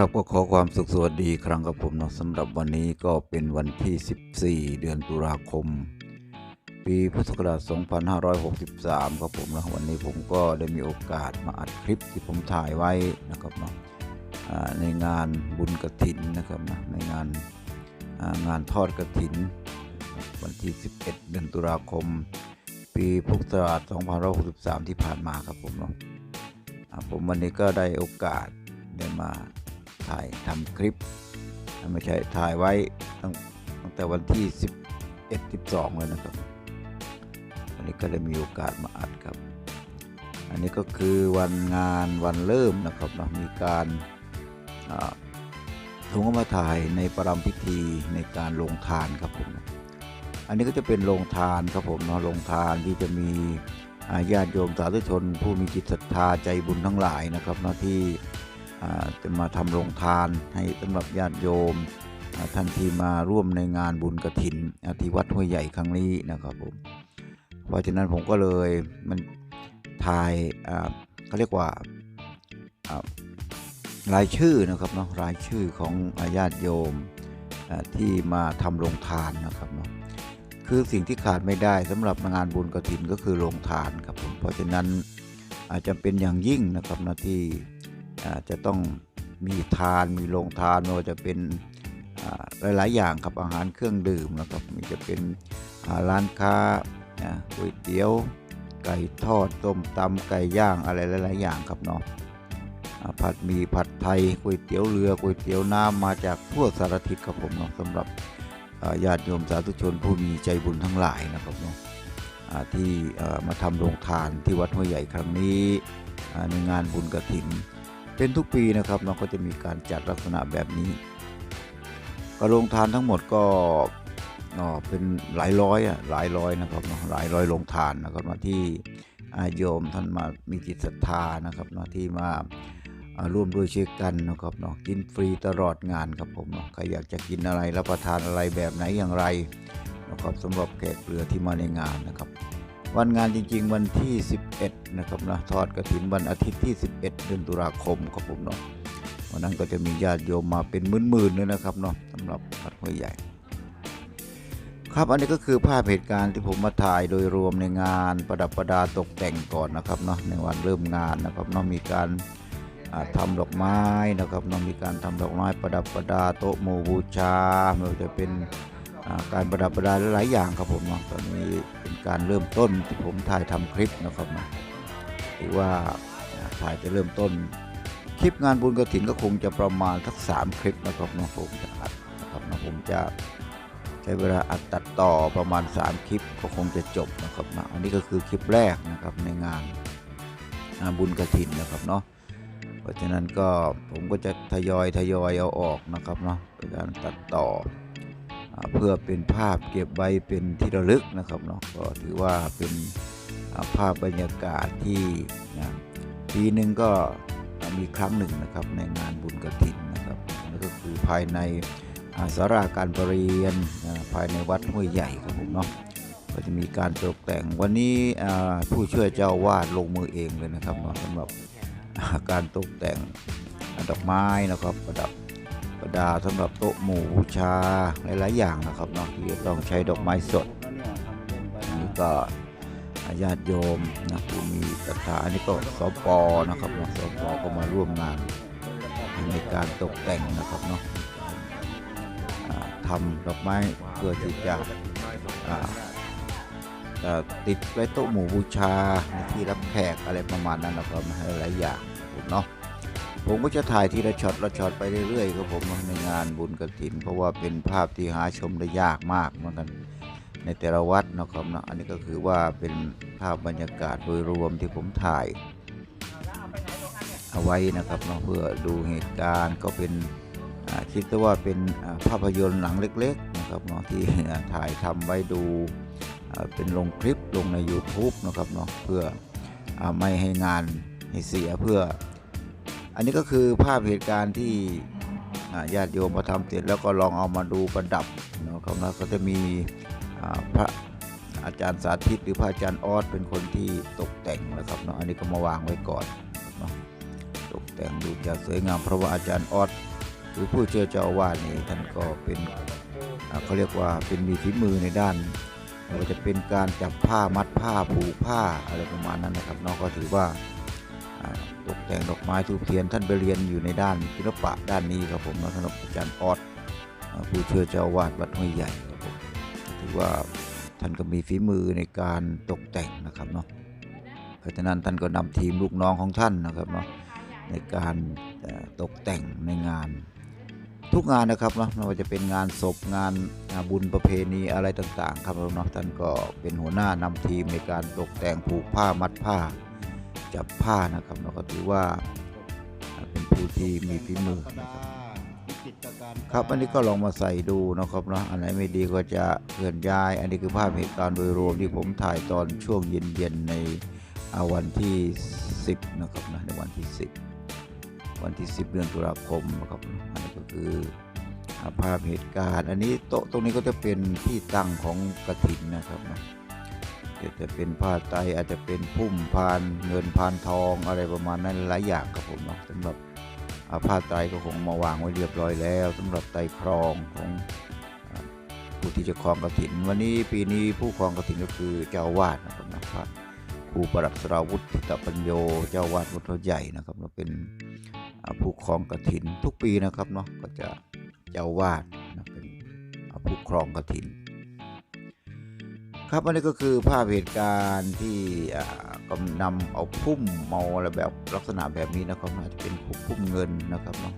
ครับก็ขอความสุขสวัสดีครั้งกับผมนะสำหรับวันนี้ก็เป็นวันที่ 14 เดือนตุลาคม ปีพุทธศักราช 2563 ครับผมนะวันนี้ผมก็ได้มีโอกาสมาอัดคลิปที่ผมถ่ายไว้นะครับเนาะในงานบุญกระถินนะครับนะในงานงานทอดกระถิน วันที่ 11 เดือนตุลาคม ปีพุทธศักราช 2563 ที่ผ่านมาครับผมเนาะผมวันนี้ก็ได้โอกาสได้มา ถ่ายทำคลิปไม่ใช่ถ่ายไว้ตั้งตั้งแต่วันที่ 11 12เลยนะครับ อันนี้ก็ได้มีโอกาสมาอัดครับ อันนี้ก็คือวันงานวันเริ่มนะครับเนาะมีการอ่าถุงเอามาถ่ายในประรำพิธีในการลงทานครับผม อันนี้ก็จะเป็นโรงทานครับผมเนาะโรงทานที่จะมีญาติโยมสาธุชน ผู้มีจิตศรัทธาใจบุญทั้งหลายนะครับเนาะที่ จะมาทำโรงทานให้สำหรับญาติโยมท่านที่มาร่วมในงานบุญกระถินอ่าที่วัดห้วยใหญ่ครั้งนี้นะครับผมเพราะฉะนั้นผมก็เลยมันถ่ายเขาเรียกว่ารายชื่อนะครับเนาะรายชื่อของญาติโยมที่มาทำโรงทานนะครับเนาะคือสิ่งที่ขาดไม่ได้สำหรับงานบุญกระถินก็คือโรงทานครับผมเพราะฉะนั้นอาจจะเป็นอย่างยิ่งนะครับนะที่ จะต้องมีทานมีโรงทานไม่ว่าจะเป็นอ่าหลาย ๆ อย่างครับอาหารเครื่องดื่มนะครับมีจะเป็นร้านค้านะก๋วยเตี๋ยวไก่ทอดต้มตำไก่ย่างอะไรหลาย ๆ อย่างครับเนาะผัดหมีผัดไทยก๋วยเตี๋ยวเรือก๋วยเตี๋ยวน้ำมาจากทั่วสารทิศครับผมเนาะสำหรับญาติโยมสาธุชนผู้มีใจบุญทั้งหลายนะครับเนาะที่มาทำโรงทานที่วัดห้วยใหญ่ครั้งนี้ในงานบุญกระถิ่น เป็นทุกปีนะครับเนาก็จะมีการจัดลักษณะแบบนี้ก็โรงทานทั้งหมดก็เป็นหลายร้อยอะหลายร้อยนะครับเนาะหลายร้อยโรงทานนะครับเนาที่อาโยมท่านมามีจิตศรัทธานะครับเนาะที่มาอ่าร่วมด้วยช่วยกันนะครับเนาะกินฟรีตลอดงานครับผมเนาะใครอยากจะกินอะไรรับประทานอะไรแบบไหนอย่างไรนะครับสำหรับแขกเรือที่มาในงานนะครับ วันงานจริง ๆ วันที่ 11 นะครับนะทอดกระถินวันอาทิตย์ที่ 11 เดือนตุลาคมครับผมเนาะวันนั้นก็จะมีญาติโยมมาเป็นหมื่นๆเลยนะครับเนาะสำหรับวัดห้วยใหญ่ ครับอันนี้ก็คือภาพเหตุการณ์ที่ผมมาถ่ายโดยรวมในงานประดับประดาตกแต่งก่อนนะครับเนาะในวันเริ่มงานนะครับเนาะมีการอ่าทำดอกไม้นะครับเนาะมีการทำดอกไม้ประดับประดาโต๊ะหมู่บูชาไม่ว่าจะเป็น การประดับประดาหลายอย่างครับผมเนาะตอนนี้เป็นการเริ่มต้นที่ผมถ่ายทำคลิปนะครับเนาะหรือว่าถ่ายจะเริ่มต้น คลิปงานบุญกระถินก็คงจะประมาณสักสามคลิปนะครับนะผมจะอัดนะครับนะผมจะใช้เวลาอัดตัดต่อประมาณ 3 คลิปก็คงจะจบนะครับนะอันนี้ก็คือคลิปแรกนะครับในงานงานบุญกระถินนะครับเนาะเพราะฉะนั้นก็ผมก็จะทยอยทยอยเอาออกนะครับเนาะเป็นการตัดต่อ เพื่อเป็นภาพเก็บไว้เป็นที่ระลึกนะครับเนาะก็ถือว่าเป็นภาพบรรยากาศที่นะปีหนึ่งก็มีครั้งหนึ่งนะครับในงานบุญกระถินนะครับนั่นก็คือภายในสาราการประเรียนภายในวัดห้วยใหญ่ครับผมเนาะก็จะมีการตกแต่งวันนี้ผู้ช่วยเจ้าวาดลงมือเองเลยนะครับเนาะสำหรับการตกแต่งดอกไม้นะครับประดับ ดาสำหรับโต๊ะหมู่บูชาหลายๆอย่างนะครับเนาะที่ต้องใช้ดอกไม้สดนนี้ก็ญาติโยมนะผู้มีศรัทธาอันนี้ก็สปนะครับเนาะสปก็มาร่วมงานในการตกแต่งนะครับเนาะทำดอกไม้เพื่อที่จะติดไว้โต๊ะหมู่บูชาในที่รับแขกอะไรประมาณนั้นนะครับหลายอย่างเนาะ ผมก็จะถ่ายทีละช็อตละช็อตไปเรื่อยๆครับผมในงานบุญกระถิน เพราะว่าเป็นภาพที่หาชมได้ยากมากเหมือนกันในแต่ละวัดนะครับเนาะอันนี้ก็คือว่าเป็นภาพบรรยากาศโดยรวมที่ผมถ่าย เอาไว้นะครับเนาะเพื่อดูเหตุการณ์ก็เป็นคิดว่าเป็นภาพยนตร์หนังเล็ก ๆ นะครับเนาะที่ถ่ายทำไว้ดูเป็นลงคลิปลงใน YouTube นะครับเนาะเพื่ออไม่ให้งานให้เสียเพื่อ อันนี้ก็คือภาพเหตุการณ์ที่ญาติโยมมาทำเสร็จแล้วก็ลองเอามาดูประดับนะครับนะก็จะมีพระอาจารย์สาธิต หรือพระอาจารย์ออสเป็นคนที่ตกแต่งนะครับเนาะอันนี้ก็มาวางไว้ก่อนเนาะตกแต่งดูจะสวยงามเพราะว่าอาจารย์ออสหรือผู้เช่ยเจ้าอาวานี่ท่านก็เป็นเขาเรียกว่าเป็นมีฝีมือในด้านไม่ว่าจะเป็นการจับผ้ามัดผ้าผูกผ้าอะไรประมาณนั้นนะครับเน้องก็ถือว่า แต่งดอกไม้ทูบเทียนท่านไปเรียนอยู่ในด้านศิลปะด้านนี้ครับผมนะสำหรับอาจารย์ออสอ่าผู้เช่วยเจ้าวาสวัดห้วยใหญ่ครับผมถือว่าท่านก็มีฝีมือในการตกแต่งนะครับเนาะเพราะฉะนั้นท่านก็นำทีมลูกน้องของท่านนะครับเนาะในการตกแต่งในงาน ทุกงานนะครับเนาะไม่ว่าจะเป็นงานศพงานงานบุญประเพณีอะไรต่างๆ ครับเนาะท่านก็เป็นหัวหน้านำทีมในการตกแต่งผูกผ้ามัดผ้า จับผ้านะครับเราก็ถือว่าเป็นผู้ที่มีฝีมือนะครับครับอันนี้ก็ลองมาใส่ดูนะครับเนาะอันไหนไม่ดีก็จะเคลื่อนย้าย อันนี้คือภาพเหตุการณ์โดยรวมที่ผมถ่ายตอนช่วงเย็นๆในวันที่ 10นะครับนะในวันที่ 10 วันที่ 10 เดือนตุลาคมนะครับอันนี้ก็คือภาพเหตุการณ์ อันนี้โต๊ะตรงนี้ก็จะเป็นที่ตั้งของกระถินนะครับนะ เดี๋ยวจะเป็นผ้าไตอาจจะเป็นพุ่มพานเงินพานทองอะไรประมาณนั้นหลายอย่างครับผมนาะสำหรับผ้าไตก็คงมาวางไว้เรียบร้อยแล้วสำหรับไตครองของผู้ที่จะครองกฐิน วันนี้ปีนี้ผู้ครองกฐินก็คือเจ้าวาสนะครับนะพระครูประหลัดสราวุฒิตปัญโยเจ้าวาสวัดใหญ่นะครับเราเป็นผู้ครองกฐินทุกปีนะครับเนาะก็จะเจ้าวาสนะเป็นผู้ครองกฐิน ครับอันนี้ก็คือภาพเหตุการณ์ที่กำนำเอาพุ่มเมาอะไรแบบลักษณะแบบนี้นะครับอาจจะเป็นพุ่มเงินนะครับเนาะ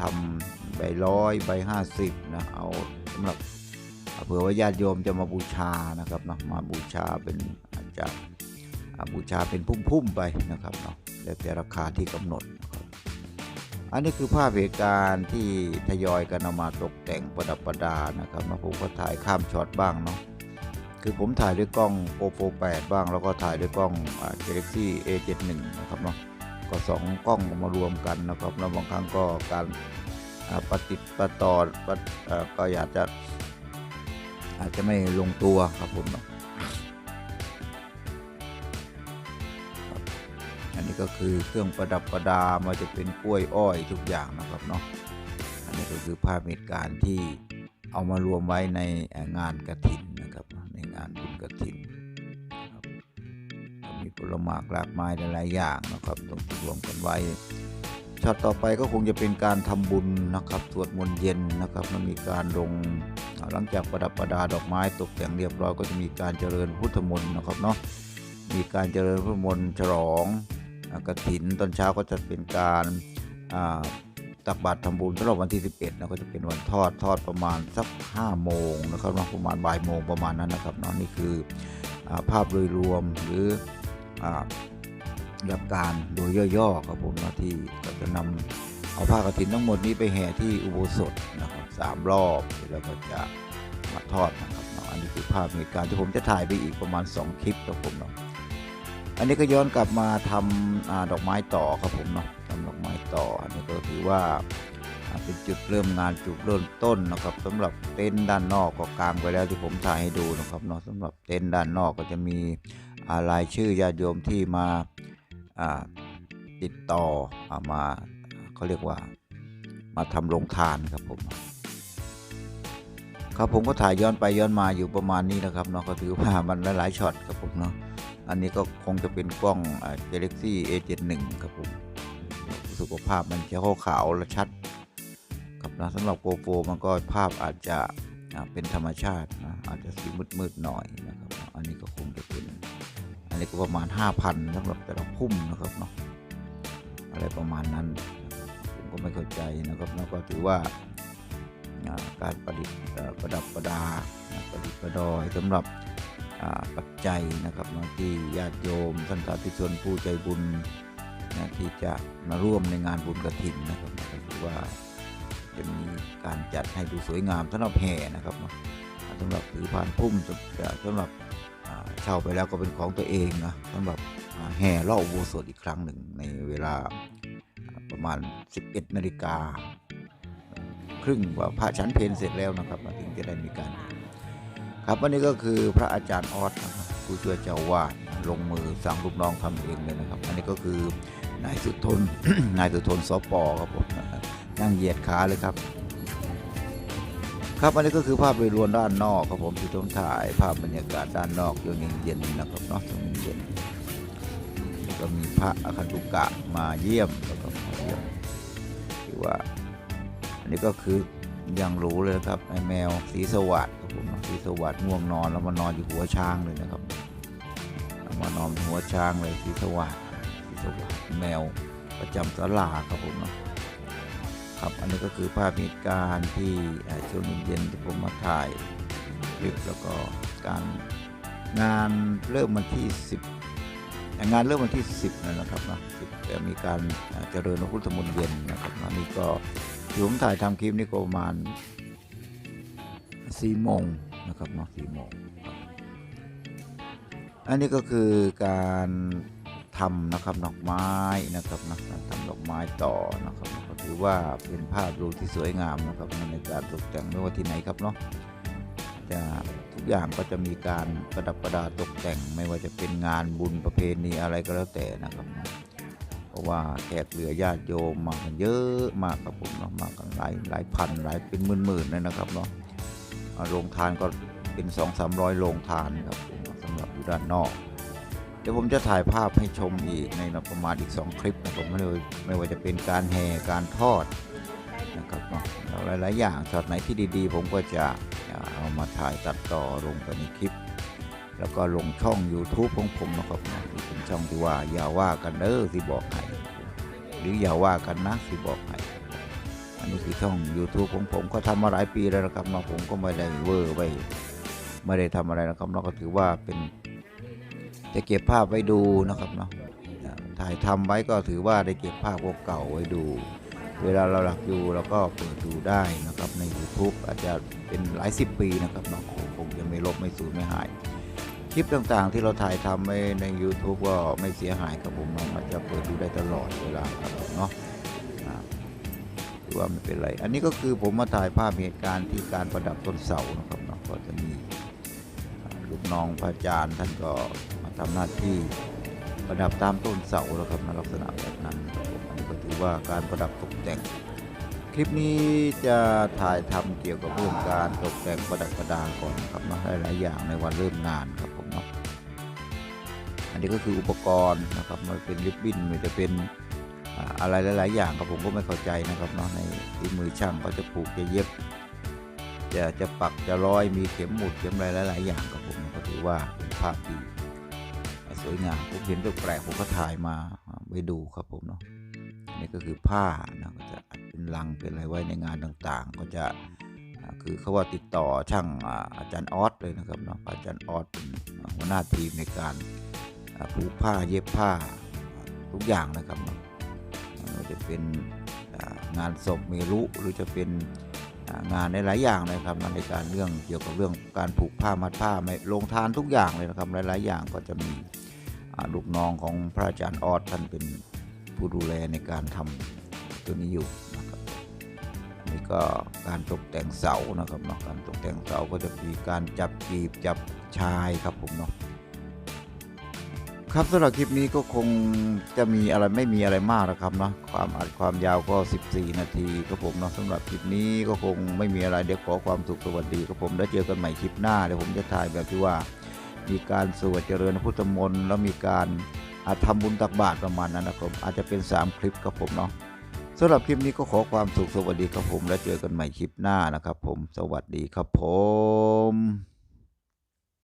ทำใบร้อยใบห้าสิบนะเอาสำหรับเผื่อว่าญาติโยมจะมาบูชานะครับเนาะมาบูชาเป็นอาจจะบูชาเป็นพุ่มๆไปนะครับเนาะแล้วแต่ราคาที่กำหนดอันนี้คือภาพเหตุการณ์ที่ทยอยกันเอามาตกแต่งประดับประดานะครับเนาะผมก็ถ่ายข้ามช็อตบ้างเนาะ คือผมถ่ายด้วยกล้อง GoPro 8 บ้าง แล้วก็ถ่ายด้วยกล้อง Galaxy A71 นะครับเนาะก็สองกล้องมารวมกันนะครับแล้วบางครั้งก็การประติประต่อก็อยากจะอาจจะไม่ลงตัวครับผมเนาะอันนี้ก็คือเครื่องประดับประดามาจะเป็นกล้วยอ้อยทุกอย่างนะครับเนาะอันนี้ก็คือภาพเหตุการณ์ที่เอามารวมไว้ในงานกระถินน กระถินครับมีผลไม้หลากไม้หลายอย่างนะครับต้องรวมกันไว้ช็อตต่อไปก็คงจะเป็นการทำบุญนะครับสวดมนต์เย็นนะครับมันมีการลงหลังจากประดับประดาดอกไม้ตกแต่งเรียบร้อยก็จะมีการเจริญพุทธมนต์นะครับเนาะมีการเจริญพุทธมนต์ฉลองกระถินตอนเช้าก็จะเป็นการอ่า ตักบาตรทำบุญสำหรับวันที่ 11นะก็จะเป็นวันทอดทอดประมาณสัก5โมงนะครับนาะประมาณบ่ายโมงประมาณนั้นนะครับเนาะนี่คืออภาพโดยรวมหรือหลักการโดยย่อๆครับผมนาะที่เราจะนำเอาผ้ากฐินทั้งหมดนี้ไปแห่ที่อุโบสถนะครับสามรอบแล้วก็จะมาทอดนะครับเนาะอันนี้คือภาพเหตุการณ์ที่ผมจะถ่ายไปอีกประมาณ 2 คลิปครับผมเนาะอันนี้ก็ย้อนกลับมาทำอดอกไม้ต่อครับผมเนาะทำดอกไม้ ต่ออันนี้ก็ถือว่าเป็นจุดเริ่มงานจุดเริ่มต้นนะครับสำหรับเต็นท์ด้านนอกก็กางไปแล้วที่ผมถ่ายให้ดูนะครับเนาะสำหรับเต็นท์ด้านนอกก็จะมีอ่ารายชื่อญาติโยมที่มาติดต่ออมาเขาเรียกว่ามาทำโรงทานครับผมครับผมก็ถ่ายย้อนไปย้อนมาอยู่ประมาณนี้นะครับเนาะก็ถือว่ามันหลายๆช็อตครับผมเนาะอันนี้ก็คงจะเป็นกล้อง Galaxy A71 ครับผม สุขภาพมันจะขาวๆและชัดครับนะสำหรับโกโปรมันก็ภาพอาจจะเป็นธรรมชาตินะอาจจะสีมืดๆหน่อยนะครับอันนี้ก็คงจะเป็นอันนี้ก็ประมาณ 5,000สำหรับแต่ละพุ่มนะครับเนาะอะไรประมาณนั้นผมก็ไม่เข้าใจนะครับแล้วก็ถือว่าการประดิษฐ์ประดับประดาประดิษฐ์ประดอยสำหรับปัจจัยนะครับที่ญาติโยมท่านสาธุชนผู้ใจบุญ นะที่จะมาร่วมในงานบุญกฐินนะครับก็ถือว่าจะมีการจัดให้ดูสวยงามสำหรับแห่นะครับสำหรับถือพานพุ่มสำหรับสำหรับเช่าไปแล้วก็เป็นของตัวเองนะสำหรับแห่รอบอุโบสถอีกครั้งหนึ่งในเวลาประมาณ 11นาฬิกาครึ่งว่าพระฉันเพลเสร็จแล้วนะครับถึงจะได้มีการครับวันนี้ก็คือพระอาจารย์ออสนะครับผู้ช่วยเจ้าวาดลงมือสั่งลูกน้องทำเองเลยนะครับ อันนี้ก็คือ นายสุทน นายสุทนสปครับผมนั่งเหยียดขาเลยครับ ครับอันนี้ก็คือภาพโดยรวมด้านนอกครับผมที่ผมถ่ายภาพบรรยากาศด้านนอกช่วงเย็นๆนะครับเนาะช่วงเย็นก็มีพระอคันตุกะมาเยี่ยมแล้วก็มาเยี่ยมที่ว่าอันนี้ก็คือยังรู้เลยนะครับไอแมวสีสวัสดครับผมสีสวัสดง่วงนอนแล้วมานอนอยู่หัวช้างเลยนะครับมานอนหัวช้างเลยสีสวัสด สวัสดแมวประจำศาลาครับผมเนาะครับอันนี้ก็คือภาพเหตุการณ์ที่ช่วงเย็นๆที่ผมมาถ่ายคลิปแล้วก็การงานเริ่มวันที่ 10 งานเริ่มวันที่ 10นั่นะครับนะจะมีการเจริญพระพุทธมนต์เย็นนะครับนะนี่ก็ที่ผมถ่ายทำคลิปนี่ก็ประมาณ4โมงนะครับนะ4โมงอันนี้ก็คือการ ทำนะครับดอกไม้นะครับนะทำดอกไม้ต่อนะครับก็ถือว่าเป็นภาพดูที่สวยงามนะครับในการตกแต่งไม่ว่าที่ไหนครับเนาะจะทุกอย่างก็จะมีการประดับประดาตกแต่งไม่ว่าจะเป็นงานบุญประเพณีอะไรก็แล้วแต่นะครับเพราะว่าแขกเหลือญาติโยมมากันเยอะมากครับผมเนาะมากันหลายหลายพันหลายเป็นหมื่นๆเลยนะครับเนาะอ่าโรงทานก็เป็นสองสามร้อยโรงทานครับสำหรับอยู่ด้านนอก ดี๋ยวผมจะถ่ายภาพให้ชมอีกในประมาณอีก 2 คลิปนะครับไม่ว่าไม่ว่าจะเป็นการแห่การทอดนะครับเนาหลายๆอย่างช็อตไหนที่ดีๆ ผมก็จะเอามาถ่ายตัดต่อลงไปในคลิป แล้วก็ลงช่อง YouTube ของผมนะครับเนะเป็นช่องที่ว่าอย่าว่ากันเด้อที่บอกให้หรืออย่าว่ากันนะที่บอกให้อันนี้คือช่อง YouTube ของผมก็ทำมาหลายปีแล้วนะครับเนาะผมก็ไม่ได้เวอร์ไปไม่ได้ทำอะไรนะครับเนาะก็ถือว่าเป็น จะเก็บภาพไว้ดูนะครับเนาะถ่ายทำไว้ก็ถือว่าได้เก็บภาพเก่าๆไว้ดู เวลาเราหลักอยู่เราก็เปิดดูได้นะครับใน YouTube อาจจะเป็นหลายสิบปีนะครับเนาะคงคงจะไม่ลบไม่สูญไม่หาย คลิปต่างๆที่เราถ่ายทำไว้ใน YouTube ก็ไม่เสียหายครับผมเนอาจจะเปิดดูได้ตลอดเวลาครับผมเนาะถือว่าไม่เป็นไร อันนี้ก็คือผมมาถ่ายภาพเหตุการณ์ที่การประดับต้นเสานะครับเนาะก็จะมีลูกน้องพระอาจารย์ท่านก็ ทำหน้าที่ประดับตามต้นเสาแล้วครับในลักษณะแบบนั้นครับผมอันนี้ก็ถือว่าการประดับตกแต่ง คลิปนี้จะถ่ายทำเกี่ยวกับเรื่องการตกแต่งประดับประดาก่อนนะครับมาหลายๆอย่างในวันเริ่มงานครับผมเนาะอันนี้ก็คืออุปกรณ์นะครับมันเป็นริบบิ้นมันจะเป็นอะไรหลาย ๆ อย่างครับผมก็ไม่เข้าใจนะครับเนาะในที่มือช่างเขาจะผูกจะเย็บ จะจะปักจะร้อยมีเข็มหมุดเข็มอะไรหลาย ๆ อย่างครับผมก็ถือว่าเป็นภาพที่ วยงามผมเห็นแปลกๆผมก็ถ่ายมาไว้ดูครับผมเนาะอันนี้ก็คือผ้านะก็จะเป็นลังเป็นอะไรไว้ในงานต่างๆ ก็จะคือเขาว่าติดต่อช่างอาจารย์ออสเลยนะครับเนาะอาจารย์ออสเป็นหัวหน้าทีมในการผูกผ้าเย็บผ้าทุกอย่างนะครับเนาะจะเป็นงานศพเมรุหรือจะเป็นงานในหลายอย่างเลยครับในการเรื่องเกี่ยวกับเรื่องการผูกผ้ามัดผ้าไม่ลงทานทุกอย่างเลยนะครับหลายๆอย่างก็จะมี ลูกน้องของพระอาจารย์ออสท่านเป็นผู้ดูแลในการทำตัวนี้อยู่นะครับนนี่ก็การตกแต่งเสานะครับเนาะการตกแต่งเสาก็จะมีการจับกีบจับชายครับผมเนาะครับสำหรับคลิปนี้ก็คงจะมีอะไรไม่มีอะไรมากนะครับเนาะความอัดความยาวก็ 14 นาทีครับผมเนาะสำหรับคลิปนี้ก็คงไม่มีอะไรเดี๋ยวขอความสุขสวัสดีครับผมแล้วเจอกันใหม่คลิปหน้าเดี๋ยวผมจะถ่ายแบบที่ว่า มีการสวดเจริญพุทธมนต์แล้วมีการอาทำบุญตักบาตรประมาณนั้นนะครับ อาจจะเป็น 3 คลิปครับผมเนาะสำหรับคลิปนี้ก็ขอความสุขสวัสดีครับผม แล้วเจอกันใหม่คลิปหน้านะครับผม สวัสดีครับผม